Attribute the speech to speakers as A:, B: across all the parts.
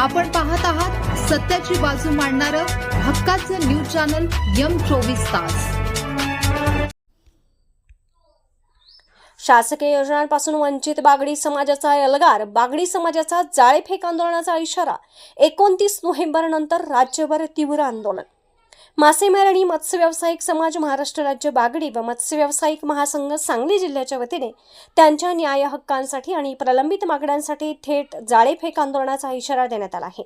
A: आपण पाहत आहात सत्याची बाजू मांडणारं हक्काचं न्यूज चॅनल यम चोवीस तास.
B: शासकीय योजनांपासून वंचित बागडी समाजाचा एल्गार बागडी समाजाचा जाळेफेक आंदोलनाचा इशारा एकोणतीस नोव्हेंबर नंतर राज्यभर तीव्र आंदोलन. मासेमार आणि मत्स्य व्यावसायिक समाज महाराष्ट्र राज्य बागडी व मत्स्य व्यावसायिक महासंघ सांगली जिल्ह्याच्या वतीने त्यांच्या न्याय हक्कांसाठी आणि प्रलंबित मागण्यांसाठी थेट जाळेफेक आंदोलनाचा इशारा देण्यात आला आहे.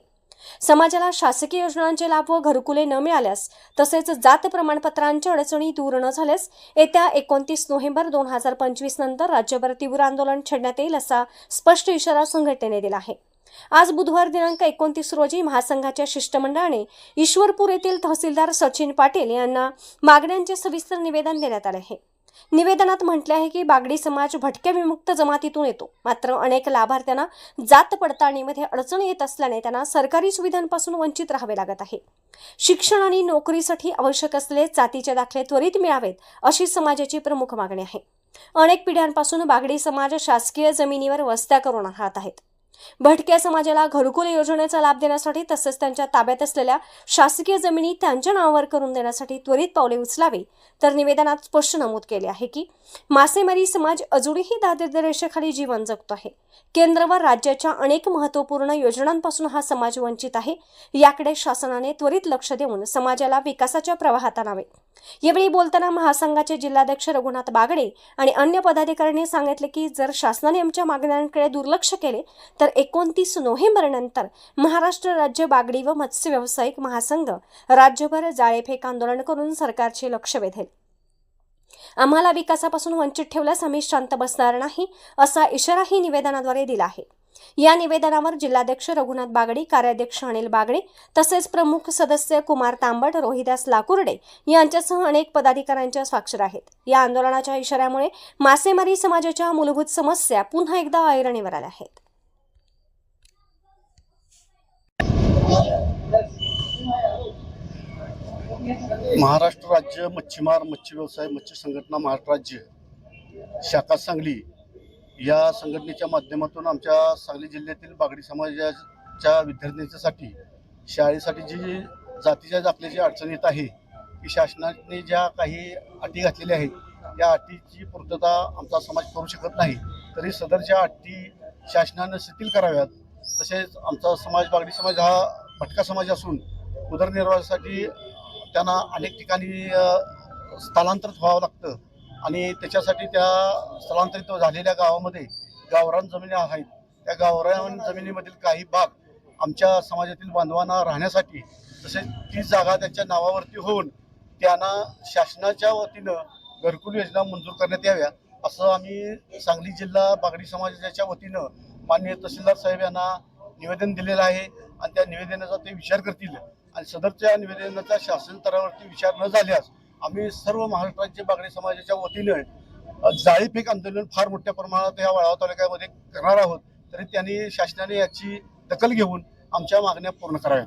B: समाजाला शासकीय योजनांचे लाभ व घरकुले न मिळाल्यास तसेच जात प्रमाणपत्रांच्या अडचणी दूर न झाल्यास येत्या एकोणतीस नोव्हेंबर दोन हजार पंचवीस नंतर राज्यभर तीव्र आंदोलन छेडण्यात येईल असा स्पष्ट इशारा संघटनेने दिला आहे. आज बुधवार दिनांक एकोणतीस रोजी महासंघाच्या शिष्टमंडळाने ईश्वरपूर येथील तहसीलदार सचिन पाटील यांना मागण्यांचे सविस्तर निवेदन देण्यात आले आहे. निवेदनात म्हटले आहे की बागडी समाज भटक्या विमुक्त जमातीतून येतो. मात्र अनेक लाभार्थ्यांना जात पडताळणीमध्ये अडचण येत असल्याने त्यांना सरकारी सुविधांपासून वंचित राहावे लागत आहे. शिक्षण आणि नोकरीसाठी आवश्यक असलेले जातीचे दाखले त्वरित मिळावेत अशी समाजाची प्रमुख मागणी आहे. अनेक पिढ्यांपासून बागडी समाज शासकीय जमिनीवर वस्त्या करून राहत आहेत. भटक्या समाजाला घरकुल योजनेचा लाभ देण्यासाठी तसेच त्यांच्या ताब्यात असलेल्या शासकीय जमिनी त्यांच्या नावावर करून देण्यासाठी त्वरित पावले उचलावी तर निवेदनात स्पष्ट नमूद केले आहे की मासेमारी समाज अजूनही दारिद्र्य रेषेखाली जीवन जगतो आहे. केंद्र व राज्याच्या अनेक महत्त्वपूर्ण योजनांपासून हा समाज वंचित आहे. याकडे शासनाने त्वरित लक्ष देऊन समाजाला विकासाच्या प्रवाहात आणावे. यावेळी बोलताना महासंघाचे जिल्हाध्यक्ष रघुनाथ बागडे आणि अन्य पदाधिकाऱ्यांनी सांगितले की जर शासनाने आमच्या मागण्यांकडे दुर्लक्ष केले तर एकोणतीस नोव्हेंबर नंतर महाराष्ट्र राज्य बागडी व मत्स्य व्यावसायिक महासंघ राज्यभर जाळेफेक आंदोलन करून सरकारचे लक्ष वेधेल. आम्हाला विकासापासून वंचित ठेवल्यास आम्ही शांत बसणार नाही असा इशाराही निवेदनाद्वारे दिला आहे. या निवेदनावर जिल्हाध्यक्ष रघुनाथ बागडे कार्याध्यक्ष अनिल बागडे तसेच प्रमुख सदस्य कुमार तांबट रोहिदास लाकुर्डे यांच्यासह अनेक पदाधिकाऱ्यांच्या स्वाक्षर आहेत. या आंदोलनाच्या इशाऱ्यामुळे मासेमारी समाजाच्या मूलभूत समस्या पुन्हा एकदा ऐरणीवर आल्या आहेत.
C: महाराष्ट्र राज्य मच्छीमार मच्छी व्यवसाय मच्छी संघटना महाराष्ट्र राज्य शाखा सांगली या संघटनेच्या माध्यमातून आमच्या सांगली जिल्ह्यातील बागडी समाजाच्या विद्यार्थ्यांच्यासाठी शाळेसाठी जी जातीच्या दाखल्याची अडचण येत आहे की शासनाने ज्या काही अटी घातलेल्या आहेत या अटीची पूर्तता आमचा समाज करू शकत नाही. तरी सदरच्या अटी शासनानं शिथिल कराव्यात. तसेच आमचा समाज बागडी समाज हा भटका समाज असून उदरनिर्वाहासाठी त्यांना अनेक ठिकाणी स्थलांतरित व्हावं लागतं. आणि त्याच्यासाठी त्या स्थलांतरित झालेल्या गावामध्ये गावरान जमिनी आहेत. त्या गावरान जमिनीमधील काही भाग आमच्या समाजातील बांधवांना राहण्यासाठी तसेच ती जागा त्यांच्या नावावरती होऊन त्यांना शासनाच्या वतीनं घरकुल योजना मंजूर करण्यात याव्या असं आम्ही सांगली जिल्हा बागडी समाजाच्या वतीनं माननीय तहसीलदार साहेब यांना निवेदन दिलेलं आहे आणि त्या निवेदनाचा ते विचार करतील. आणि सदरच्या निवेदनाचा शासन स्तरावरती विचार न झाल्यास आम्ही सर्व महाराष्ट्राचे बागडी समाजाच्या वतीनं जाळी पीक आंदोलन फार मोठ्या प्रमाणात या वाळाव तालुक्यामध्ये करणार आहोत. तरी त्यांनी शासनाने याची दखल घेऊन आमच्या मागण्या पूर्ण कराव्या